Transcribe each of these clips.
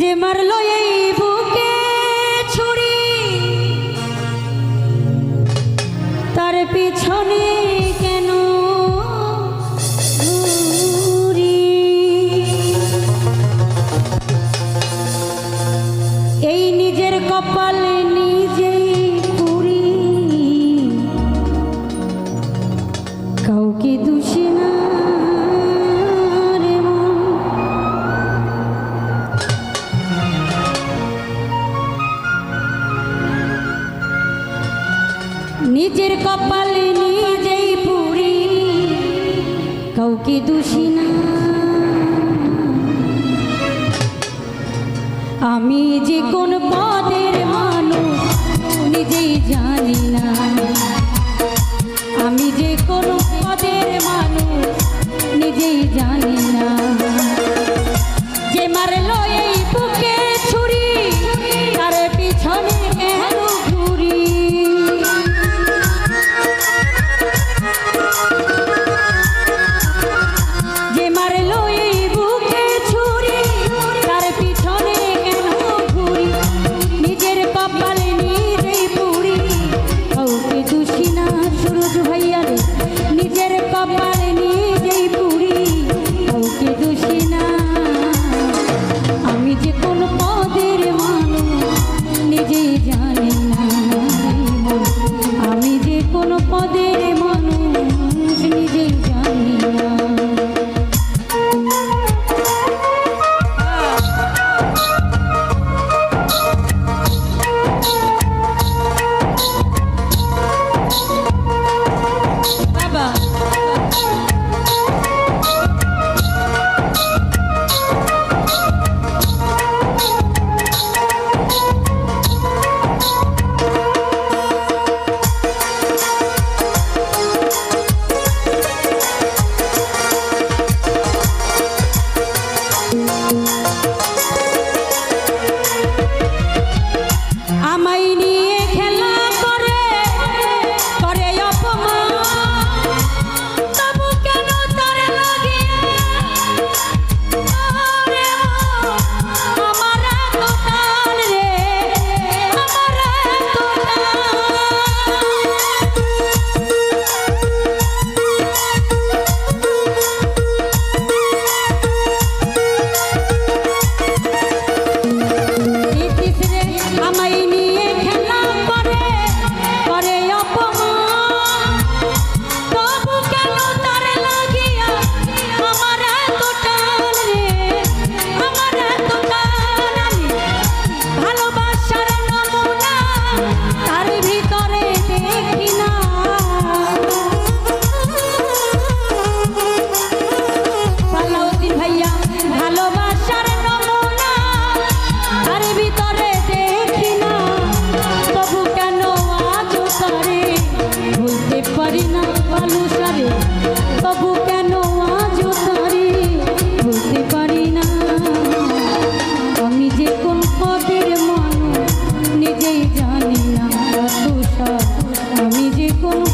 যে মারল এই বুকে ছুরি তার পিছনে কেন এই নিজের নিজেই কাউকে দোষী না 哪里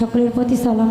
সকলের প্রতি সালাম।